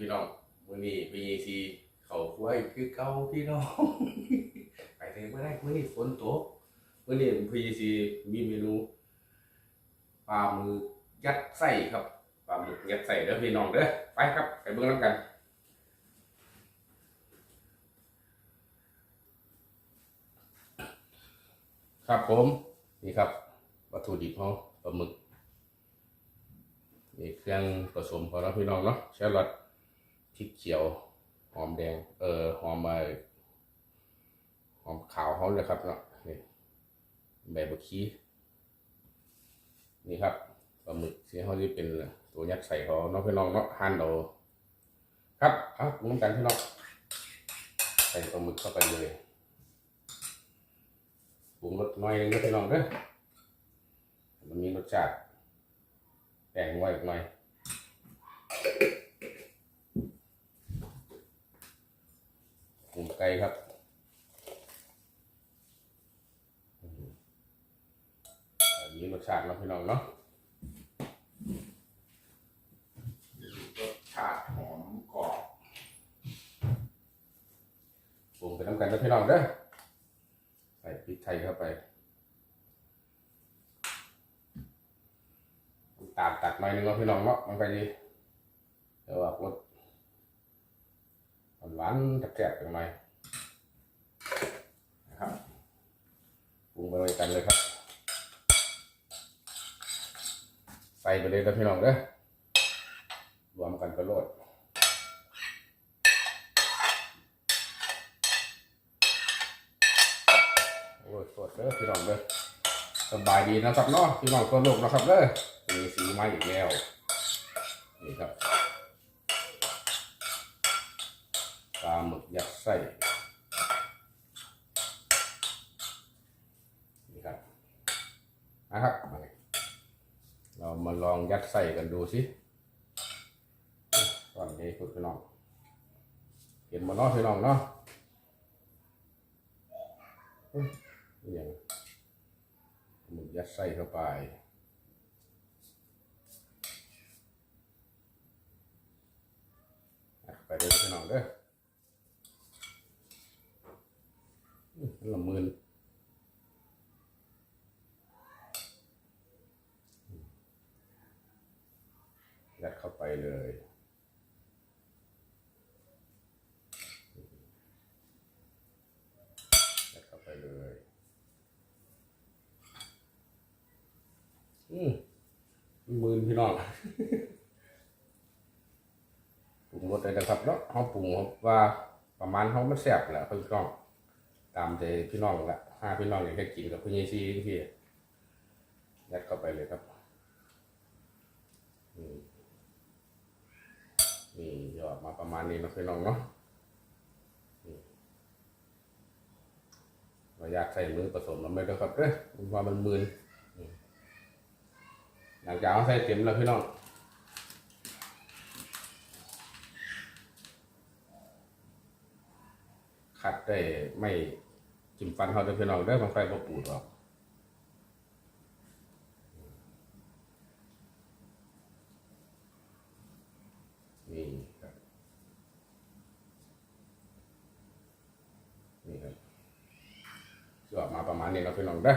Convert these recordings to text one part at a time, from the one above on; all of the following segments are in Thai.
พี่น้องมื้อนี้พี่ซีเขาครัวอีกคือเก่าพี่น้อง ไปเลยบ่ได้มื้อนี้ฝนตกมื้อนี้พี่ซีมีเมนูปลาหมึกยัดไส้ครับปลาหมึกยัดไส้เด้อพี่น้องเด้อไปครับไปเบิ่งนํกันครับผมนี่ครับ วัตถุดิบของปลาหมึกนี่เครื่องผสมของเราพี่น้องเนาะแครอท พริกเขียว หอมแดง เออหอมมาหอมขาวเขาเลยครับเนาะนี่ใบบักชีนี่ครับปลาหมึกที่เขาที่เป็นตัวยัดใส่เขาเนาะพี่น้องเนาะหั่นเอาครับเอาปรุงน้ำกันพี่น้องใส่ปลาหมึกเข้าไปเลยปรุงรสน้อยนึงพี่น้องเด้อมันมีรสชาติแต่งไว้อีกหน่อยหมู ไก่ครับอืมมีรสชาติเนาะพี่น้องเนาะรสชาติหอมกรอบปรุงไปน้ำกันนะพี่น้องเด้อใส่พริกไทยเข้าไปตามตัดหน่อยนึงเนาะพี่น้องเนาะมันก็ดีเดี๋ยวว่ารสหวานๆแซ่บๆกันหน่อยนะครับ ยกันเลยครับ ใส่ไปเลยนะพี่น้องเด้อรวมกันไปโลดโอ้ยสดเด้อพี่น้องเด้อสบายดีนะครับเนาะพี่น้องตัวโลกนะครับเด้อมีสีไม้อีกแล้วนี่ครับปลาหมึกยัดไส้นี่ครับ นะครับ เรามาลองยัดไส้กันดูสิตอนนี้คุณพี่น้องเห็นมาเนาะพี่น้องเนาะเอ้ยนี่ยังหมึกยัดไส้เข้าไปไปเด้อพี่น้องเด้อละมืนยัดเข้าไปเลยยัดเข้าไปเลย อืม มื่นพี่น้องปรุงรสเลยนะครับเนาะเขาปรุงว่าประมาณเขามันแซ่บแหละพี่น้อง ตามใจพี่น้องละห้าพี่น้องอยากจะกินกับพี่ยี่ซีที่ยัดเข้าไปเลยครับนี่ยอดมาประมาณนี้นะพี่น้องเนาะเราอยากใส่มือผสมแล้วไม่ได้ครับเด้อมันว่ามันมืน หลังจากเอาใส่เต็มแล้วพี่น้องขัดได้ไม่จิ้มฟันเขาเด้พี่น้องเด้บางไฟบ่ปูดหรอกนี่ครับนี่ครับจะออกมาประมาณนี้เนาพี่น้องเด้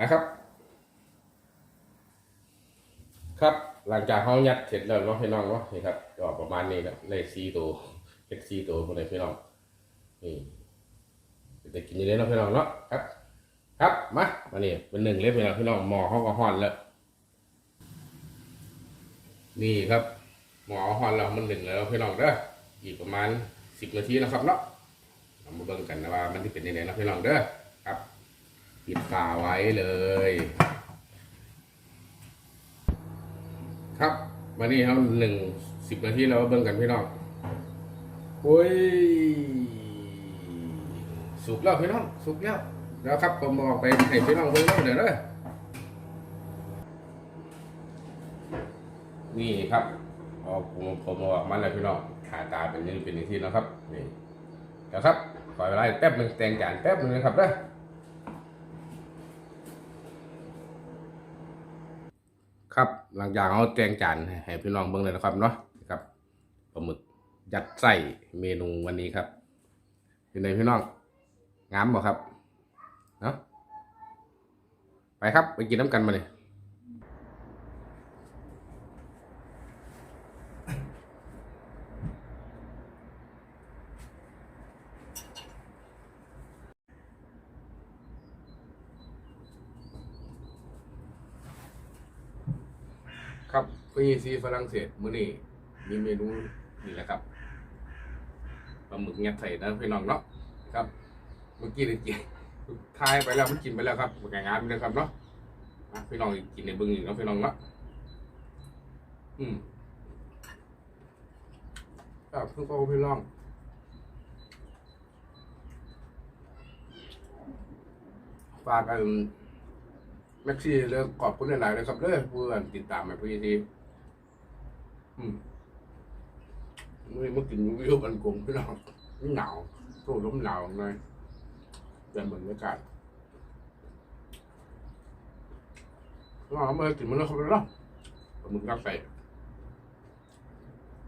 นะครับ ครับ หลังจากเขายัดเสร็จแล้วเนาะพี่น้องเนาะนี่ครับจะออกประมาณนี้แล้วเลยซีตัวเป็นซีตัวหมดเลยพี่น้องนี่จะกินอยังไงเนาะพี่น้องเนาะครับ ครับมามานี่เป็นหนึ่งเล็บพี่น้องพี่น้องหมอเขาก็ห่อนแล้วนี่ครับหมอห่อนแล้วมันหนึ่งแล้วพี่น้องเด้ออีกประมาณสิบนาทีนะครับเนาะเรามาเบิ่งกันนะว่ามันที่เป็นยังไงเนาะพี่น้องเด้อครับปิดฝาไว้เลย ครับมานี่ครับหนึ่งสิบนาทีแล้วมาเบิ่งกันพี่น้องโอ้ยสุกแล้วพี่น้องสุกแล้วแล้วครับผมบอกไปให้พี่น้องเบิ่งเดี๋ยวเด้อนี่ครับพอผมผมออกมาแล้วพี่น้องขาตาเป็นยังนี้เป็นอย่างที่นะครับนี่เดี๋ยวครับขอเวลาแป๊บหนึงแต่งจานแป๊บหนึงนะครับเด้อครับ หลังจากเอาแตงจานให้พี่น้องเบิ่งเลยนะครับเนาะครับปลาหมึกยัดไส้เมนูวันนี้ครับเป็นไงพี่น้องงามบ่ครับเนาะไปครับไปกินน้ำกันมาเลย ครับพี่ซีฝรั่งเศสมื้อนี้มีเมนูนี่แหละครับปลาหมึกยัดใส่นะพี่น้องเนาะครับ เมื่อกี้เลยกินทายไปแล้วมันกินไปแล้วครับแกงานไปแล้วครับเนาะพี่น้องกินในบิ้งอีกเนาะพี่น้องเนาะอืมครับเพิ่งก็พี่น้องฝากกัน แม็กซี่เลยขอบคุณหลายๆเลยครับเด้อเพื่อนติดตามมาพี่ทีอืมมื่อมากินวิวกันกลมพี่น้องมันหนาวตู้ลมหนาวหน่อยเป็นบรรยากาศเราเมื่อกินมันแล้วเขาไปแล้วมึงกักใส่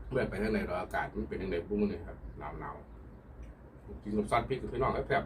เมื่อไปทางไหนเราอากาศมันเป็นทางไหนปุ๊บมันเลยครับหนาวหนาวกินกับซอสพริกกับพี่น้องแล้วแซ่บ